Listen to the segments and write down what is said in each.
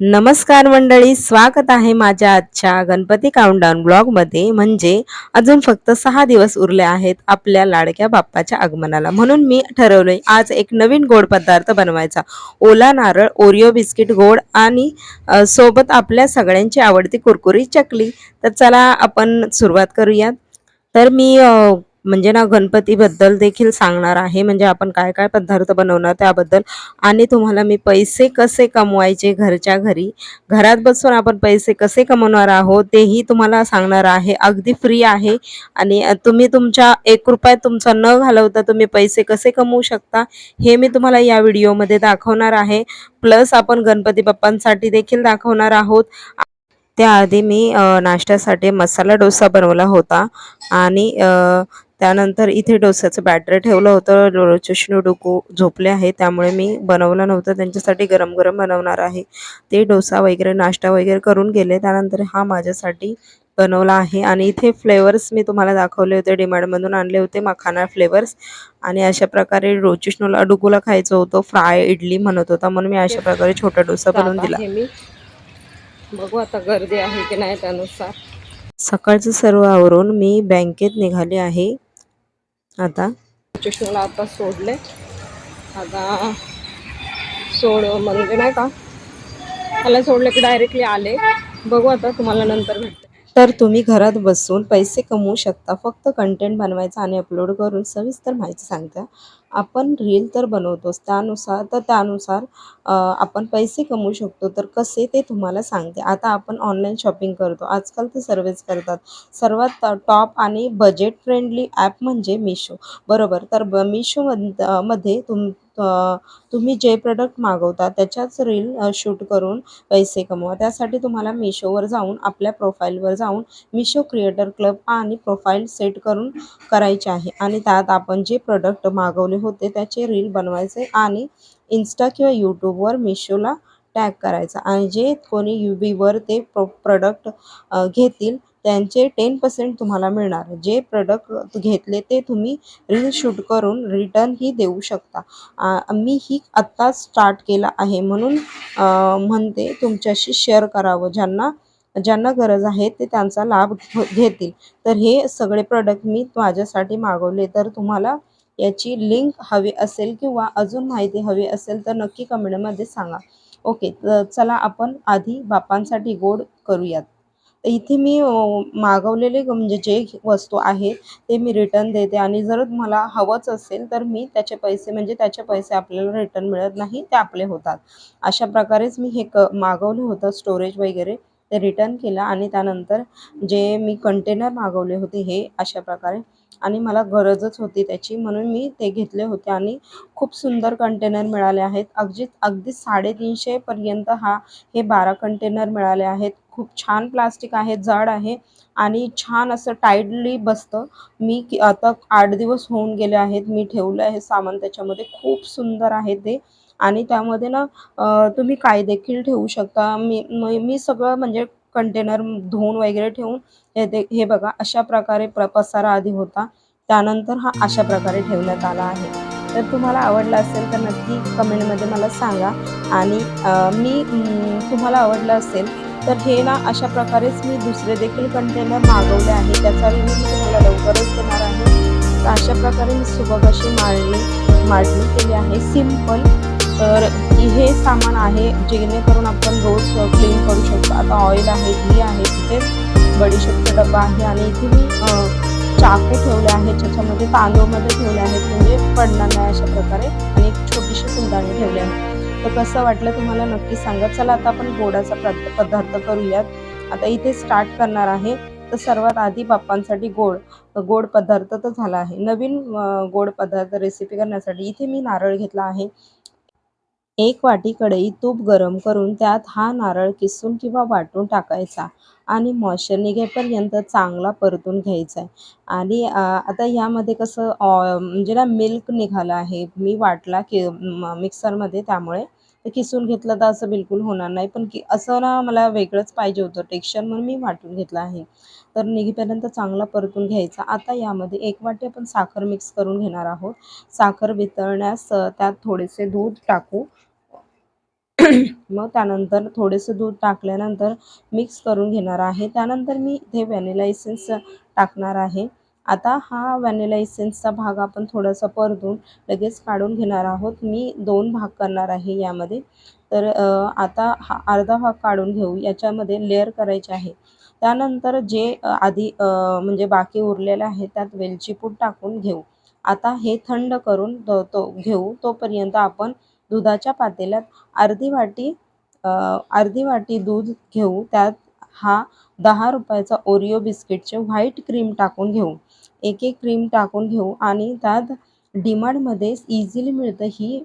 नमस्कार मंडळी स्वागत आहे माझ्या आजच्या गणपती काउंटडाऊन ब्लॉगमध्ये म्हणजे अजून फक्त सहा दिवस उरले आहेत आपल्या लाडक्या बाप्पाच्या आगमनाला. म्हणून मी ठरवले आज एक नवीन गोड पदार्थ बनवायचा. ओला नारळ ओरिओ बिस्किट गोड आणि सोबत आपल्या सगळ्यांची आवडती कुरकुरी चकली. तर चला आपण सुरुवात करूयात. तर मी म्हणजे ना गणपतीबद्दल देखील सांगणार आहे. म्हणजे आपण काय काय पदार्थ बनवणार त्याबद्दल. आणि तुम्हाला मी पैसे कसे कमवायचे घरच्या घरी? घरात बसून आपण पैसे कसे कमवणार आहोत? तेही तुम्हाला सांगणार आहे. अगदी फ्री आहे. आणि तुम्ही तुमच्या एक रुपया तुमचा न घालवता तुम्ही पैसे कसे कमवू शकता हे मी तुम्हाला या व्हिडिओमध्ये दाखवणार आहे. प्लस आपण गणपती बाप्पांसाठी देखील दाखवणार आहोत. त्याआधी मी नाश्त्यासाठी मसाला डोसा बनवला होता. आणि त्यानंतर इथे डोस्याचं बॅटर ठेवलं होतं. चष्णू डोकू झोपले आहे. त्यामुळे मी बनवलं नव्हतं. त्यांच्यासाठी गरम गरम बनवणार आहे. ते डोसा वगैरे नाश्ता वगैरे करून गेले. त्यानंतर हा माझ्यासाठी बनवला आहे. आणि इथे फ्लेवर्स मी तुम्हाला दाखवले होते. डिमांडमधून आणले होते मखाना फ्लेवर्स आणि अशा प्रकारे रोचिष्णूला डुगूला खायचं होतं. फ्राय इडली म्हणत होता. म्हणून मी अशा प्रकारे छोटा डोसा बनवून दिला. मी बघू आता गर्दी आहे की नाही त्यानुसार. सकाळचं सर्व आवरून मी बँकेत निघाले आहे. आता? चष्माला आता सोडले. आता सोड म्हणजे नाही का? त्याला सोडलं की डायरेक्टली आले. बघू आता तुम्हाला नंतर भेट. तर तुम्ही घरात बसून पैसे कमवू शकता. फक्त कंटेंट बनवायचा आणि अपलोड करून सविस्तर माहिती सांगता. आपण रील तर बनवतोच. त्यानुसार तर त्यानुसार आपण पैसे कमवू शकतो. तर कसे ते तुम्हाला सांगते. आता आपण ऑनलाईन शॉपिंग करतो. आजकाल ते सर्वच करतात. सर्वात टॉप आणि बजेट फ्रेंडली ॲप म्हणजे मिशो बरोबर? तर ब मिशो मध्ये तुम तुम्ही जे प्रोडक्ट मागवता त्याच्याच रील शूट करून पैसे कमवा. त्यासाठी तुम्हाला मिशोवर जाऊन आपल्या प्रोफाईलवर जाऊन मिशो क्रिएटर क्लब आणि प्रोफाईल सेट करून करायचे आहे. आणि त्यात आपण जे प्रोडक्ट मागवले होते त्याचे रील बनवायचे आणि इन्स्टा किंवा यूट्यूबवर मिशोला टॅग करायचा. आणि जे कोणी यू बीवर ते प्रो प्रोडक्ट घेतील त्यांचे टेन पर्सेंट तुम्हाला मिळणार. जे प्रोडक्ट घेतले ते तुम्ही रील शूट करून रिटर्नही देऊ शकता. मी ही आत्ताच स्टार्ट केला आहे. म्हणून म्हणते तुमच्याशी शेअर करावं. ज्यांना ज्यांना गरज आहे ते त्यांचा लाभ घेतील. तर हे सगळे प्रोडक्ट मी माझ्यासाठी मागवले. तर तुम्हाला याची लिंक हवी असेल किंवा अजून माहिती हवी असेल तर नक्की कमेंटमध्ये सांगा. ओके तर चला आपण आधी बापांसाठी गोड करूयात. इथे मी मागवलेले म्हणजे जे वस्तू आहेत ते मी रिटर्न देते. आणि जर मला हवंच असेल तर मी त्याचे पैसे म्हणजे त्याचे पैसे आपल्याला रिटर्न मिळत नाही ते आपले होतात. अशा प्रकारेच मी हे क मागवलं होतं स्टोरेज वगैरे ते रिटर्न केलं. आणि त्यानंतर जे मी कंटेनर मागवले होते हे अशा प्रकारे. आणि मला गरजच होती त्याची म्हणून मी ते घेतले होते. आणि खूप सुंदर कंटेनर मिळाले आहेत. अगदी अगदी साडेतीनशेपर्यंत हा हे बारा कंटेनर मिळाले आहेत. खूप छान प्लास्टिक आहे जड आहे आणि छान असं टाईटली बसतं. मी की आता आठ दिवस होऊन गेले आहेत मी ठेवलं आहे सामान त्याच्यामध्ये. खूप सुंदर आहे ते. आणि त्यामध्ये ना तुम्ही काय देखील ठेवू शकता. मी मी सगळं म्हणजे कंटेनर धुवून वगैरे ठेवून हे ते हे बघा अशा प्रकारे प्र पसारा आधी होता. त्यानंतर हा अशा प्रकारे ठेवण्यात आला आहे. तर तुम्हाला आवडला असेल तर नक्की कमेंटमध्ये मला सांगा. आणि मी तुम्हाला आवडलं असेल तर हे ना अशा प्रकारेच मी दुसरे देखील कंटेनर मागवले आहे. त्याचा रिव्ह्यू मी तुम्हाला लवकरच देणार आहे. तर अशा प्रकारे मी सुबक अशी मांडणी मांडणी केली आहे. सिंपल तर हे सामान आहे जेणेकरून आपण रोज क्लीन करू शकतो. आता ऑइल आहे घी आहे तिथे बडीशेपचा डबा आहे आणि इथे मी चाकू ठेवले आहेत ज्याच्यामध्ये तांदूळमध्ये ठेवले आहेत. म्हणजे पडणार नाही अशा प्रकारे. आणि एक छोटीशी फुलदाणी ठेवली आहे. तर कसं वाटलं तुम्हाला नक्की सांगा. चला आता आपण गोडाचा पदार्थ करूयात. आता इथे स्टार्ट करणार आहे. तर सर्वात आधी बाप्पांसाठी गोड गोड पदार्थ तर झाला आहे. नवीन गोड पदार्थ रेसिपी करण्यासाठी इथे मी नारळ घेतला आहे. एक वाटी कढईत तूप गरम करून त्यात हा नारळ किसून किंवा वाटून टाकायचा आणि मॉइश्चर निघेपर्यंत चांगला परतून घ्यायचा आहे. आणि आता यामध्ये कसं ऑ म्हणजे ना मिल्क निघालं आहे. मी वाटला की मिक्सरमध्ये त्यामुळे ते किसून घेतलं तर असं बिलकुल होणार नाही. पण की असं ना मला वेगळंच पाहिजे होतं टेक्स्चर म्हणून मी वाटून घेतलं आहे. तर निघेपर्यंत चांगला परतून घ्यायचा. आता यामध्ये एक वाटी आपण साखर मिक्स करून घेणार आहोत. साखर वितळण्यास त्यात थोडेसे दूध टाकू. मग त्यानंतर थोडेसे दूध टाकल्यानंतर मिक्स करून घेणार आहे. त्यानंतर मी इथे व्हॅनिला इसेन्स टाकणार आहे. आता हा व्हॅनिला इसेन्सचा भाग आपण थोडासा परतून लगेच काढून घेणार आहोत. मी दोन भाग करणार आहे यामध्ये. तर आता हा अर्धा भाग काढून घेऊ. याच्यामध्ये लेअर करायचे आहे. त्यानंतर जे आधी म्हणजे बाकी उरलेलं आहे त्यात वेलची पूड टाकून घेऊ. आता हे थंड करून तो घेऊ. तोपर्यंत आपण दुधाच्या पातेल्यात अर्धी वाटी अर्धी वाटी दूध घेऊ. त्यात हा दहा रुपयाचा ओरिओ बिस्किटचे व्हाईट क्रीम टाकून घेऊ. एक एक क्रीम टाकून घेऊ आणि त्यात डीमार्टमध्ये इझिली मिळतं ही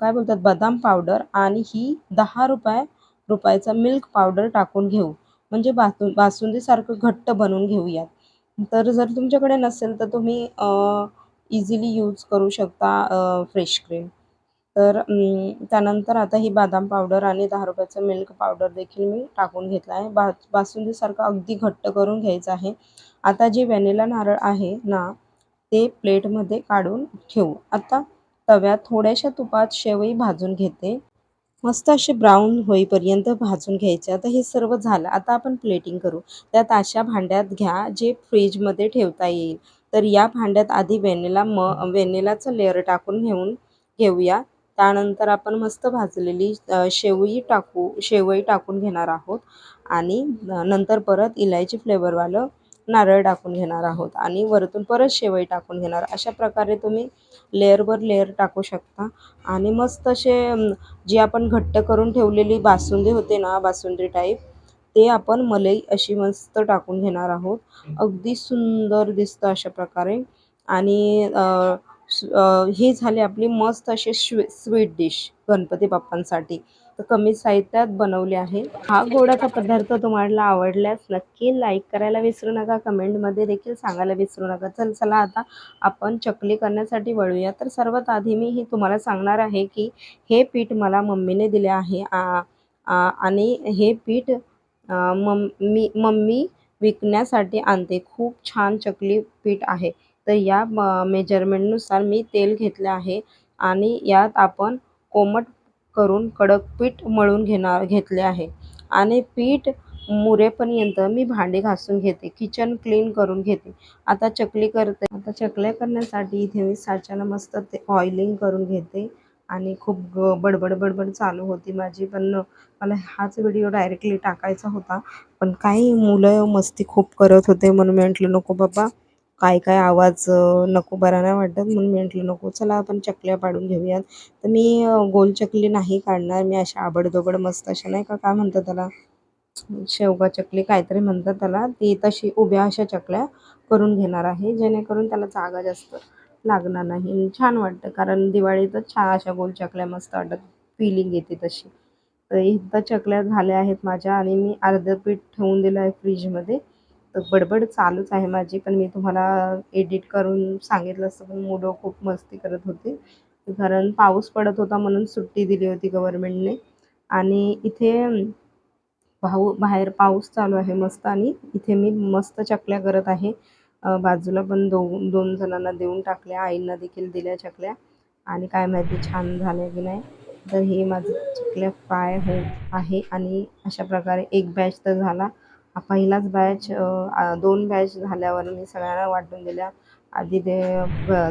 काय बोलतात बदाम पावडर आणि ही दहा रुपये रुपयाचा मिल्क पावडर टाकून घेऊ. म्हणजे बासु बासुंदीसारखं घट्ट बनवून घेऊयात तर जर तुमच्याकडे नसेल तर तुम्ही इझिली यूज करू शकता फ्रेश क्रीम. तर त्यानंतर आता ही बदाम पावडर आणि दहा रुपयाचं मिल्क पावडर देखील मी टाकून घेतला आहे. बा बासुंदीसारखं अगदी घट्ट करून घ्यायचं आहे. आता जे व्हॅनिला नारळ आहे ना ते प्लेटमध्ये काढून ठेवू. आता तव्यात थोड्याशा तुपात शेवई भाजून घेते. मस्त असे ब्राऊन होईपर्यंत भाजून घ्यायचे. आता हे सर्व झालं. आता आपण प्लेटिंग करू. त्यात अशा भांड्यात घ्या जे फ्रीजमध्ये ठेवता येईल. तर या भांड्यात आधी व्हॅनिला म व्हॅनिलाचं लेअर टाकून घेऊन घेऊया. त्यानंतर आपण मस्त भाजलेली शेवई टाकू शेवई टाकून घेणार आहोत. आणि नंतर परत इलायची फ्लेवरवालं नारळ टाकून घेणार आहोत. आणि वरतून परत शेवई टाकून घेणार. अशा प्रकारे तुम्ही लेअरवर लेअर टाकू शकता. आणि मस्त असे जी आपण घट्ट करून ठेवलेली बासुंदी होते ना बासुंदी टाईप ते आपण मलई अशी मस्त टाकून घेणार आहोत. अगदी सुंदर दिसतं अशा प्रकारे. आणि ही झाली आपली मस्त असे श्वी स्वीट डिश गणपती बाप्पांसाठी. तर कमी साहित्यात बनवले आहे. हा गोडाचा पदार्थ तुम्हाला आवडल्यास नक्की लाईक करायला विसरू नका. कमेंटमध्ये देखील सांगायला विसरू नका. चल चला आता आपण चकली करण्यासाठी वळूया. तर सर्वात आधी मी हे तुम्हाला सांगणार आहे की हे पीठ मला मम्मीने दिले आहे. आणि हे पीठ मम्मी मम्मी विकण्यासाठी आणते. खूप छान चकली पीठ आहे. तर या मेजरमेंटनुसार मी तेल घेतले आहे आणि यात आपण कोमट करून कडक पीठ मळून घेणार घेतले आहे. आणि पीठ मुरेपर्यंत मी भांडे घासून घेते किचन क्लीन करून घेते. आता चकली करते आता चकल्या करण्यासाठी इथे मी साच्याला मस्त ते ऑइलिंग करून घेते आणि खूप ग बडबड बडबड चालू होती माझी. पण मला हाच व्हिडिओ डायरेक्टली टाकायचा होता. पण काही मुलं मस्ती खूप करत होते म्हणून म्हटलं नको बाबा काय काय आवाज नको बरा नाही वाटत. म्हणून मी म्हटलं नको चला आपण चकल्या पाडून घेऊयात. तर मी गोल चकली नाही काढणार. मी अशा आबडधोबड मस्त अशा नाही का काय म्हणतात त्याला? शेवगा चकली काहीतरी म्हणतात त्याला. ती तशी उभ्या अशा चकल्या करून घेणार आहे जेणेकरून त्याला जागा जास्त लागणार नाही. छान वाटतं कारण दिवाळीतच छान अशा गोल चकल्या मस्त वाटत फिलिंग येते तशी. तर एकदा चकल्या झाल्या आहेत माझ्या आणि मी अर्धं पीठ ठेवून दिलं आहे फ्रीजमध्ये तर बडबड चालूच आहे माझी पण मी तुम्हाला एडिट करून सांगितलं असतं पण मुलं खूप मस्ती करत होते. कारण पाऊस पडत होता म्हणून सुट्टी दिली होती गव्हर्मेंटने आणि इथे भाऊ बाहेर पाऊस चालू आहे मस्त आणि इथे मी मस्त चकल्या करत आहे. बाजूला पण दोन दोन जणांना देऊन टाकल्या आईंना देखील दिल्या चकल्या. आणि काय माहिती छान झाल्या की नाही. तर हे माझं चकल्या फ्राय होत आहे आणि अशा प्रकारे एक बॅच तर झाला. पहिलाच बॅच दोन बॅच झाल्यावर मी सगळ्यांना वाटून दिल्या. आधी दे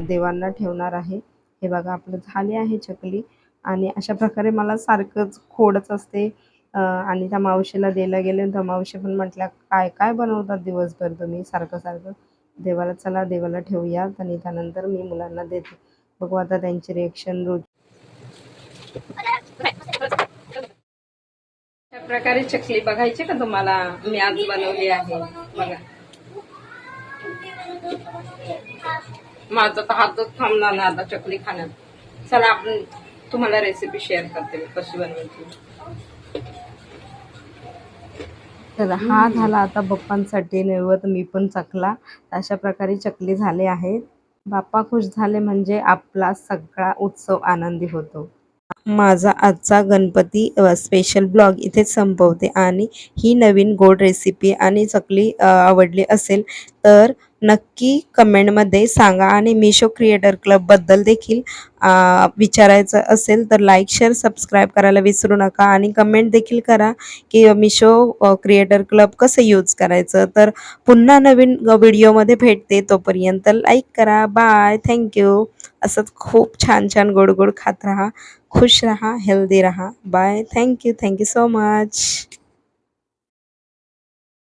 देवांना ठेवणार आहे. हे बघा आपलं झाले आहे चकली आणि अशा प्रकारे मला सारखंच खोडच असते. आणि त्या मावशीला द्यायला गेले तर मावशी पण म्हटल्या काय काय बनवतात दिवसभर तुम्ही सारखं सारखं? देवाला चला देवाला ठेवूया. आणि त्यानंतर मी मुलांना देते. बघू आता त्यांची रिएक्शन रोज अशा प्रकारे चकली बघायची का तुम्हाला? मी आज बनवली आहे. बघा. माझा तर हातच थांबणार ना आता चकली खाण्यात. चला आपण तुम्हाला रेसिपी शेअर करते कशी बनवायची. तर हा झाला आता बाप्पांसाठी नैवत मी पण चकला. अशा प्रकारे चकली झाले आहेत. बाप्पा खुश झाले म्हणजे आपला सगळा उत्सव आनंदी होतो. माझा आजचा गणपती स्पेशल ब्लॉग इथेच संपवते. आणि ही नवीन गोड रेसिपी आणि चकली आवडली असेल तर नक्की कमेंटमध्ये सांगा. आणि मिशो क्रिएटर क्लबबद्दल देखील विचारायचं असेल तर लाईक शेअर सबस्क्राईब करायला विसरू नका. आणि कमेंट देखील करा की मिशो क्रिएटर क्लब कसं यूज करायचं. तर पुन्हा नवीन व्हिडिओमध्ये भेटते. तोपर्यंत लाईक करा. बाय थँक्यू असंच खूप छान छान गोड गोड खात राहा. खुश राहा हेल्दी राहा. Bye thank you thank you so much